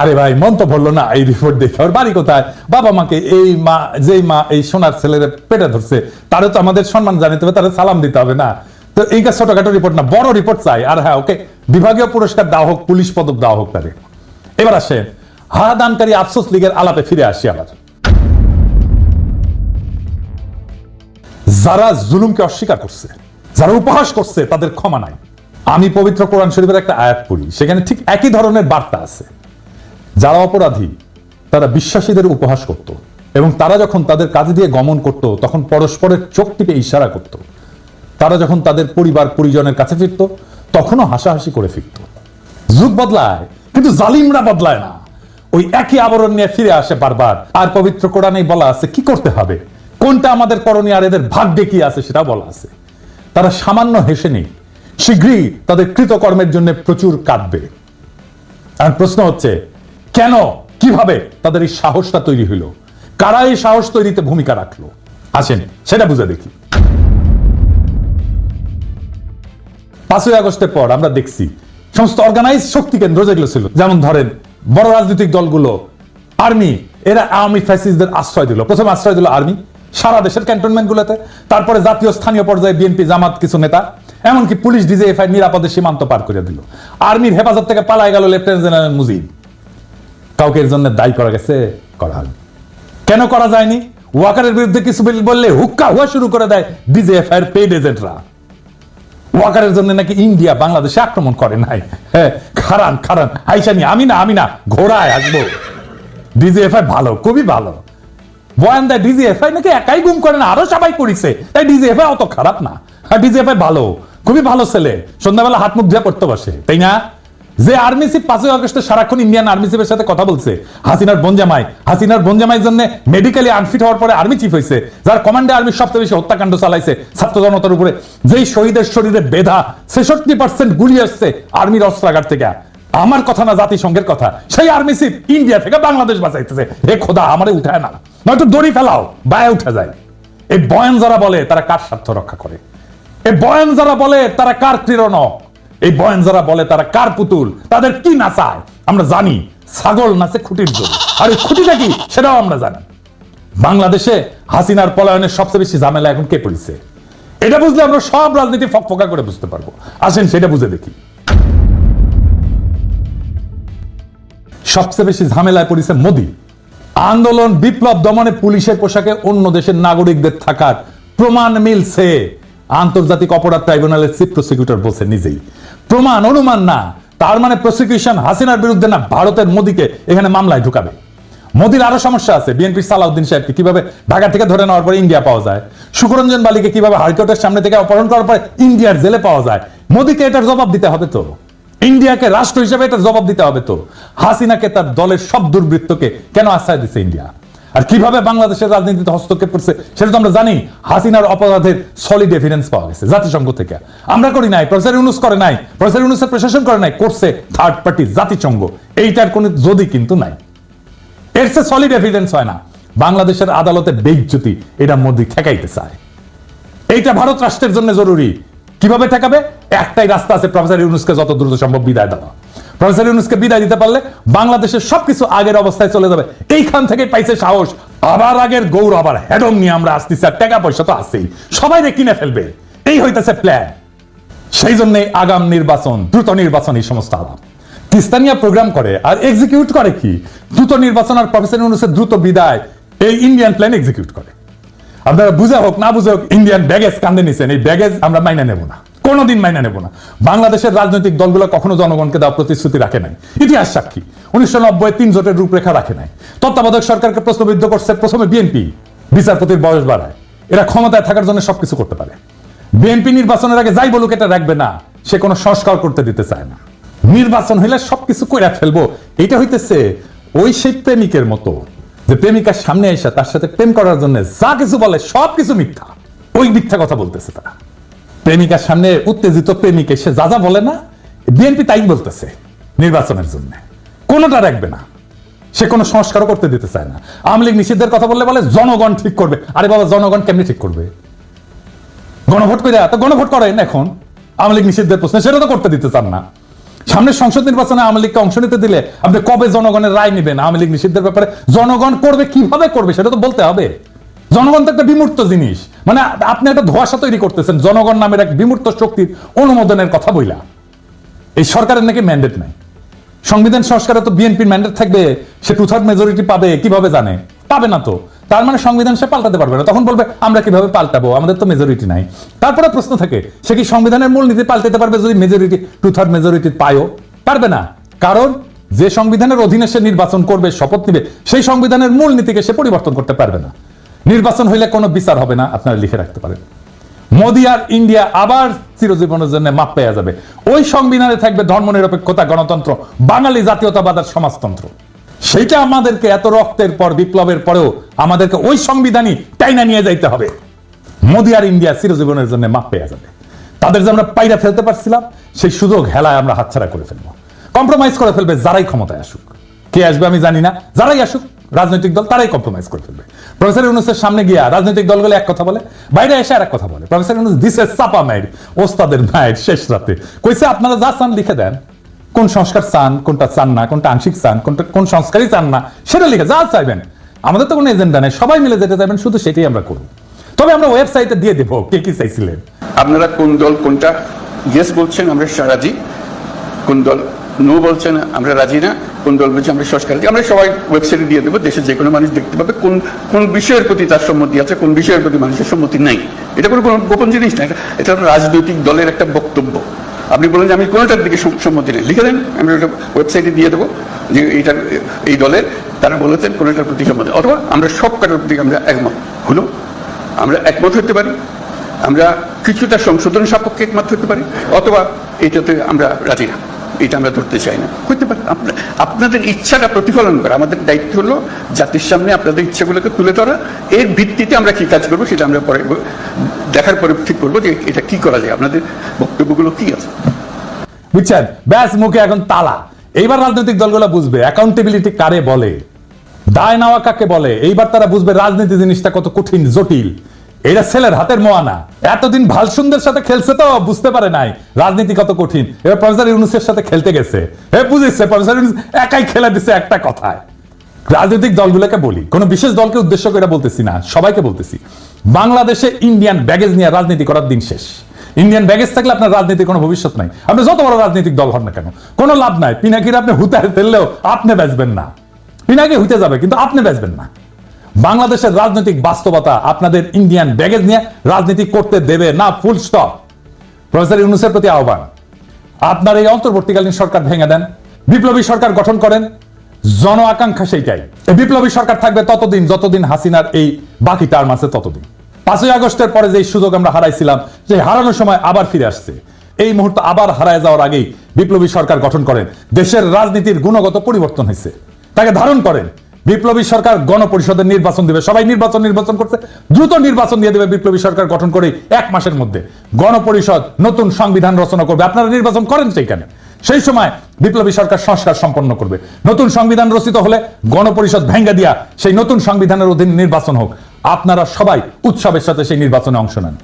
আরে ভাই, মন তো ভরলো না, এই রিপোর্ট দেখে। ওর বাড়ি কোথায়? বাবা মাকে এই মা, যেই মা, এই সোনার ছেলের পেটে ধরছে, তারও তো আমাদের সম্মান জানিতে হবে তারা সালাম দিতে হবে না। তো এই কাজ ছোটখাটো রিপোর্ট না, বড় রিপোর্ট চাই। আর হ্যাঁ ওকে, বিভাগীয় পুরস্কার দেওয়া হোক, পুলিশ পদক দেওয়া হোক তাদের। এবার আসে হাদানকারী আফসোস লীগের আলাপে ফিরে আসি আবার। যারা জুলুমকে অস্বীকার করছে, যারা উপহাস করছে, তাদের ক্ষমা নাই। আমি পবিত্র কোরআন শরীফের একটা আয়াত পড়ি, সেখানে ঠিক একই ধরনের বার্তা আছে। যারা অপরাধী, তারা বিশ্বাসীদের উপহাস করত এবং তারা যখন তাদের কাজে দিয়ে গমন করত, তখন পরস্পরের চোখ টিপে ইশারা করত। তারা যখন তাদের পরিবার পরিজনের কাছে ফিরত, তখনও হাসাহাসি করে ফিরত। যুগ বদলায়, কিন্তু জালিমরা বদলায় না। ওই একই আবরণ নিয়ে ফিরে আসে বারবার। আর পবিত্র কোরআনেই বলা আছে, কি করতে হবে? কোনটা আমাদের করণীয় আর এদের ভাগ্যে কি আছে সেটা বলা আছে। তারা সামান্য হেসে নেই। শীঘ্রই তাদের কৃতকর্মের জন্য প্রচুর কাঁদবে। আর প্রশ্ন হচ্ছে কেন? কীভাবে? তাদের এই সাহসটা তৈরি হইল। কারা এই সাহস তৈরিতে ভূমিকা রাখল? আসেন, সেটা বুঝে দেখি। পাঁচই আগস্টের পর আমরা দেখছি, সমস্ত অর্গানাইজ শক্তি কেন্দ্র যেগুলো ছিল, যেমন ধরেন বড় রাজনৈতিক দলগুলো আর্মি এরা আওয়ামী ফ্যাসিস্টদের আশ্রয় দিল। প্রথম আশ্রয় দিল আর্মি সারা দেশের ক্যান্টনমেন্ট গুলোতে তারপরে জাতীয় স্থানীয় পর্যায়ে বিএনপি জামাত কিছু নেতা, এমনকি পুলিশ ডিজিএফআই নিরাপদে সীমান্ত পার করে দিল। আর্মির হেফাজত থেকে পালায় গেল লেফটেন্যান্ট জেনারেল মুজিব। কাউকে এর জন্য দায়ী করা গেছে, করা কেন করা যায়নি? ওয়াকারের বিরুদ্ধে কিছু বললে হুক্কা হুয়া শুরু করে দেয় ডিজিএফআই এর পেড এজেন্টরা ওয়াকারের জন্য নাকি ইন্ডিয়া বাংলাদেশে আক্রমণ করে নাই? হ্যাঁ খারান খারান আইসানি আমি না আমি না, ঘোড়ায় আসব। ডিজিএফআই ভালো, খুবই ভালো। বয়ান দেয় ডিজিএফআই নাকি একাই গুম করে না, আরও সবাই করেছে। তাই ডিজিএফআই অত খারাপ না। আর ডিজিএফআই ভালো, খুবই ভালো ছেলে। সন্ধ্যাবেলা হাত মুখ ধুয়ে করতে বসে, তাই না? যে আর্মি চিফ পাঁচই আগস্টে সারাক্ষণ ইন্ডিয়ান আর্মি চিফের সাথে কথা বলছে। হাসিনার বনজামাই হাসিনার বনজামাইয়ের জন্য মেডিকেলি আনফিট হওয়ার পরে আর্মি চিফ হয়েছে, যার কমান্ডে আর্মি সবচেয়ে বেশি হত্যাকাণ্ড চালাইছে ছাত্র জনতার উপরে। যেই শহীদের শরীরে বেধা ছেষট্টি পার্সেন্ট গুলি আসছে আর্মির অস্ত্রাগার থেকে। আমার কথা না জাতিসংঘের কথা, সেই আর্মি চিফ ইন্ডিয়া থেকে বাংলাদেশ বাঁচাইতেছে। হে খোদা আমারে উঠায় না, নয়তো দড়ি ফেলাও, বায়ে উঠে যায়। এই বয়ান যারা বলে, তারা কার স্বার্থ রক্ষা করে? এই বয়ান যারা বলে, তারা কার প্রেরণক এই বয়ান যারা বলে, তারা কার পুতুল? তাদের কি নাচায়? আমরা জানি, ছাগল নাচে খুঁটির জন্য আর এই খুঁটিটা কি? সেটাও আমরা জানি। বাংলাদেশে হাসিনার পলায়নের সবচেয়ে বেশি ঝামেলা এখন কে পড়েছে এটা বুঝলে আমরা সব রাজনীতি ফকফকা করে বুঝতে পারব। আসেন, সেটা বুঝে দেখি। সবচেয়ে বেশি ঝামেলায় পড়েছে মোদী। আন্দোলন বিপ্লব দমনে পুলিশের পোশাকে অন্য দেশের নাগরিকদের থাকার প্রমাণ মিলছে। আন্তর্জাতিক অপরাধ ট্রাইব্যুনালের চিফ প্রসিকিউটর বলছে নিজেই। প্রমাণ, অনুমান না। তার মানে প্রসিকিউশন হাসিনার বিরুদ্ধে না, ভারতের মোদীকে এখানে মামলায় ঢুকাবে। মোদীর আরও সমস্যা আছে। বিএনপির সালাউদ্দিন সাহেবকে কীভাবে ঢাকা থেকে ধরে নেওয়ার পরে ইন্ডিয়া পাওয়া যায়? সুকরঞ্জন বালিকে কীভাবে হাইকোর্টের সামনে থেকে অপহরণ করার পরে ইন্ডিয়ার জেলে পাওয়া যায়? মোদীকে এটার জবাব দিতে হবে তো? ইন্ডিয়াকে রাষ্ট্র হিসেবে এটার জবাব দিতে হবে তো? হাসিনাকে তার দলের সব দুর্বৃত্তকে কেন আশ্রয় দিচ্ছে ইন্ডিয়া? আর কীভাবে বাংলাদেশের রাজনীতিতে হস্তক্ষেপ করছে, সেটা তো আমরা জানি। হাসিনার অপরাধের সলিড এভিডেন্স পাওয়া গেছে জাতিসংঘ থেকে। আমরা করি নাই, প্রফেসর ইউনুস করে নাই, প্রফেসর ইউনুসের প্রশাসন করে নাই, করছে থার্ড পার্টি জাতিসংঘ। এইটার কোনো যদি কিন্তু নাই। এর সে সলিড এভিডেন্স হয় না। বাংলাদেশের আদালতে বেইজ্জতি, এটা মোদি ঠেকাইতে চায়। এইটা ভারত রাষ্ট্রের জন্য জরুরি। কীভাবে ঠেকাবে? একটাই রাস্তা আছে, প্রফেসর ইউনুসকে যত দ্রুত সম্ভব বিদায় দেওয়া। প্রফেসর ইউনুসকে বিদায় দিতে পারলে বাংলাদেশের সবকিছু আগের অবস্থায় চলে যাবে। এইখান থেকে পাইছে সাহস। আবার আগের গৌর, আবার হেডম নিয়ে আমরা আসতেছি আর টাকা পয়সা তো আছেই। সবাই রে কিনে ফেলবে। এই হইতেছে প্ল্যান সেই জন্য আগাম নির্বাচন, দ্রুত নির্বাচন এই সমস্ত আলাপ। তিস্তানিয়া প্রোগ্রাম করে আর এক্সিকিউট করে কি? দ্রুত নির্বাচন আর প্রফেসর ইউনুসের দ্রুত বিদায় এই ইন্ডিয়ান প্ল্যান এক্সিকিউট করে। আপনারা বুঝে হোক, না বুঝে হোক ইন্ডিয়ান ব্যাগেজ কান্দে নিছেন। এই ব্যাগেজ আমরা মাইনে নেব না। কোনোদিন মাইনে নেব না। বাংলাদেশের রাজনৈতিক দলগুলো কখনো জনগণকে দেওয়া প্রতিশ্রুতি রাখে নাই। ইতিহাস সাক্ষী, উনিশশো নব্বই তিন জোটের রূপরেখা রাখে নাই। তত্ত্বাবধায়ক সরকারকে প্রশ্নবিদ্ধ করছে প্রথমে বিএনপি, বিচারপতির বয়স বাড়ায়। এরা ক্ষমতায় থাকার জন্য সবকিছু করতে পারে। বিএনপি নির্বাচনের আগে যাই বলুক এটা রাখবে না, সে কোনো সংস্কার করতে দিতে চায় না। নির্বাচন হইলে সবকিছু কইরা ফেলব। এটা হইতেছে ওই সেই প্রেমিকের মতো, যে প্রেমিকার সামনে এসে তার সাথে প্রেম করার জন্য যা কিছু বলে সবকিছু মিথ্যা। ওই মিথ্যা কথা বলতেছে তারা। প্রেমিকার সামনে উত্তেজিত প্রেমিক এসে যা যা বলে না বিএনপি তাই বলতেছে নির্বাচনের জন্য। কোনোটা রাখবে না। সে কোনো সংস্কারও করতে দিতে চায় না। আওয়ামী লীগ নিষিদ্ধের কথা বললে বলে জনগণ ঠিক করবে। আরে বাবা, জনগণ কেমনি ঠিক করবে? গণভোট করে তো গণভোট করেন এখন। আওয়ামী লীগ নিষিদ্ধের প্রশ্নে সেটা তো করতে দিতে চান না। সামনের সংসদ নির্বাচনে আওয়ামী লীগকে অংশ নিতে দিলে আপনি কবে জনগণের রায় নেবেন? আওয়ামী লীগ নিষিদ্ধের ব্যাপারে জনগণ করবে, কীভাবে করবে সেটা তো বলতে হবে। জনগণ তো একটা বিমূর্ত জিনিস। মানে আপনি একটা ধোয়াশা তৈরি করতেছেন, জনগণ নামের এক বিমূর্ত শক্তির অনুমোদনের কথা বইলা। এই সরকারের নাকি ম্যান্ডেট নাই। সংবিধান সংস্কারে তো বিএনপির ম্যান্ডেট থাকবে, সে টু থার্ড মেজরিটি পাবে, কীভাবে জানে? পাবে না তো। তার মানে সংবিধান সে পাল্টাতে পারবে না। তখন বলবে, আমরা কীভাবে পাল্টাবো? আমাদের তো মেজরিটি নাই। তারপরে প্রশ্ন থাকে, সে কি সংবিধানের মূল নীতি পাল্টাতে পারবে যদি মেজরিটি টু থার্ড মেজরিটি পায়ও? পারবে না। কারণ যে সংবিধানের অধীনে সে নির্বাচন করবে, শপথ নিবে, সেই সংবিধানের মূল নীতিকে সে পরিবর্তন করতে পারবে না। নির্বাচন হইলে কোনো বিচার হবে না, আপনারা লিখে রাখতে পারেন। মোদি আর ইন্ডিয়া আবার চিরজীবনের জন্য মাপ পেয়ে যাবে। ওই সংবিধানে থাকবে ধর্মনিরপেক্ষতা গণতন্ত্র, বাঙালি জাতীয়তাবাদ আর সমাজতন্ত্র। সেইটা আমাদেরকে এত রক্তের পর, বিপ্লবের পরেও আমাদেরকে ওই সংবিধানই টাইনা নিয়ে যাইতে হবে। মোদি আর ইন্ডিয়া চিরজীবনের জন্য মাপ পেয়ে যাবে। তাদের যে আমরা পাইরা ফেলতে পারছিলাম, সেই সুযোগ হেলায় আমরা হাতছাড়া করে ফেলব। কম্প্রোমাইজ করে ফেলবে, যারাই ক্ষমতায় আসুক। কে আসবে আমি জানি না, যারাই আসুক রাজনৈতিক দল তারাই কম্প্রোমাইজ করে ফেলবে প্রফেসর ইউনুসের সামনে গিয়া রাজনৈতিক দলগুলো এক কথা বলে, বাইরে এসে আর এক কথা বলে। প্রফেসর ইউনুস দিছে চাপা মায়ের ওস্তাদের মায়ের শেষ রাতে। কইছে, আপনারা যা চান লিখে দেন। কোন সংস্কার চান, কোনটা চান না, কোনটা আংশিক চান, কোনটা, কোন সংস্কারই চান না, সেটা লিখে যা চাইবেন। আমাদের তো কোনো এজেন্ডা নেই, সবাই মিলে যেতে চাইবেন, শুধু সেটাই আমরা করব। তবে আমরা ওয়েবসাইটে দিয়ে দেবো কে কি চাইছিলেন। আপনারা কোন দল কোনটা? ইয়েস বলছেন, আমরা সারাজি। কোন দল? নো বলছেন, আমরা রাজি না। কোন দল বলছে, আমরা সংস্কার আমরা সবাই ওয়েবসাইটে দিয়ে দেবো দেশের যে কোনো মানুষ দেখতে পাবে কোন কোন বিষয়ের প্রতি তার সম্মতি আছে, কোন বিষয়ের প্রতি মানুষের সম্মতি নাই। এটা কোনো গোপন জিনিস না, এটা এটা রাজনৈতিক দলের একটা বক্তব্য। আপনি বলেন যে, আমি কোনোটার দিকে সম্মতি নেই। লিখে দেন, আমি ওটা ওয়েবসাইটে দিয়ে দেবো যে, এইটা, এই দলের, তারা বলেছেন কোনোটার প্রতি সম্মতি। অথবা আমরা সব কটার প্রতি আমরা একমত। হলো, আমরা একমত হতে পারি, আমরা কিছুটা সংশোধন সাপেক্ষে একমত হতে পারি, অথবা এটাতে আমরা রাজি না। এটা আমরা ধরতে চাই না। হতে পারে আপনাদের ইচ্ছাটা প্রতিফলন করা। আমাদের দায়িত্ব হলো জাতির সামনে আপনাদের ইচ্ছাগুলোকে তুলে ধরা। এর ভিত্তিতে আমরা কি কাজ করব সেটা আমরা পরে দেখার পরে ঠিক করব যে এটা কি করা যায়। আপনাদের বক্তব্যগুলো কি আছে? বুঝছেন ব্যাস মুখে এখন তালা। এইবার রাজনৈতিক দলগুলো বুঝবে অ্যাকাউন্টেবিলিটি কারে বলে? দায় নেওয়া কাকে বলে? এইবার তারা বুঝবে রাজনীতি জিনিসটা কত কঠিন, জটিল। এটা ছেলের হাতের মোয়ানা। এতদিন ভালসুন্দের সাথে খেলছে তো, বুঝতে পারে নাই। রাজনীতি কত কঠিন। এবার প্রফেসর ইউনুসের সাথে খেলতে গেছে। হে বুঝেছে, প্রফেসর ইউনুস একাই খেলা দিছে একটা কথায়। রাজনৈতিক দলগুলোকে বলি, কোন বিশেষ দলকে উদ্দেশ্য করে বলতেছি না, সবাইকে বলতেছি। বাংলাদেশে ইন্ডিয়ান ব্যাগেজ নিয়ে রাজনীতি করার দিন শেষ। ইন্ডিয়ান ব্যাগেজ থাকলে আপনার রাজনীতির কোনো ভবিষ্যৎ নাই। আপনি যত বড় রাজনৈতিক দল হন না কেন, কোনো লাভ নাই। পিনাকির আপনি হুতায় ফেললেও আপনি বেচবেন না। পিনাকি হইতে যাবে, কিন্তু আপনি বেচবেন না। বাংলাদেশের রাজনৈতিক বাস্তবতা আপনাদের ইন্ডিয়ান ব্যাগেজ নিয়ে রাজনীতি করতে দেবে না ফুল স্টপ প্রফেসর ইউনুসের প্রতি আহ্বান। আপনার এই অন্তর্বর্তীকালীন সরকার ভেঙে দেন। বিপ্লবী সরকার গঠন করেন। জন আকাঙ্ক্ষা সেইটাই। বিপ্লবী সরকার থাকবে ততদিন, যতদিন হাসিনার এই বাকি টার্ম আছে ততদিন। পাঁচই আগস্টের পরে যে সুযোগ আমরা হারাইছিলাম যে হারানোর সময় আবার ফিরে আসছে। এই মুহূর্তে আবার হারায় যাওয়ার আগেই বিপ্লবী সরকার গঠন করেন। দেশের রাজনীতির গুণগত পরিবর্তন হয়েছে। তাকে ধারণ করেন। বিপ্লবী সরকার গণপরিষদের নির্বাচন দিবে। সবাই নির্বাচন নির্বাচন করছে, দ্রুত নির্বাচন দিয়ে দেবে বিপ্লবী সরকার গঠন করে এক মাসের মধ্যে। গণপরিষদ নতুন সংবিধান রচনা করবে। আপনারা নির্বাচন করেন সেইখানে। সেই সময় বিপ্লবী সরকার সংস্কার সম্পন্ন করবে। নতুন সংবিধান রচিত হলে গণপরিষদ ভেঙ্গে দিয়া সেই নতুন সংবিধানের অধীন নির্বাচন হোক। আপনারা সবাই উৎসবের সাথে সেই নির্বাচনে অংশ নেন।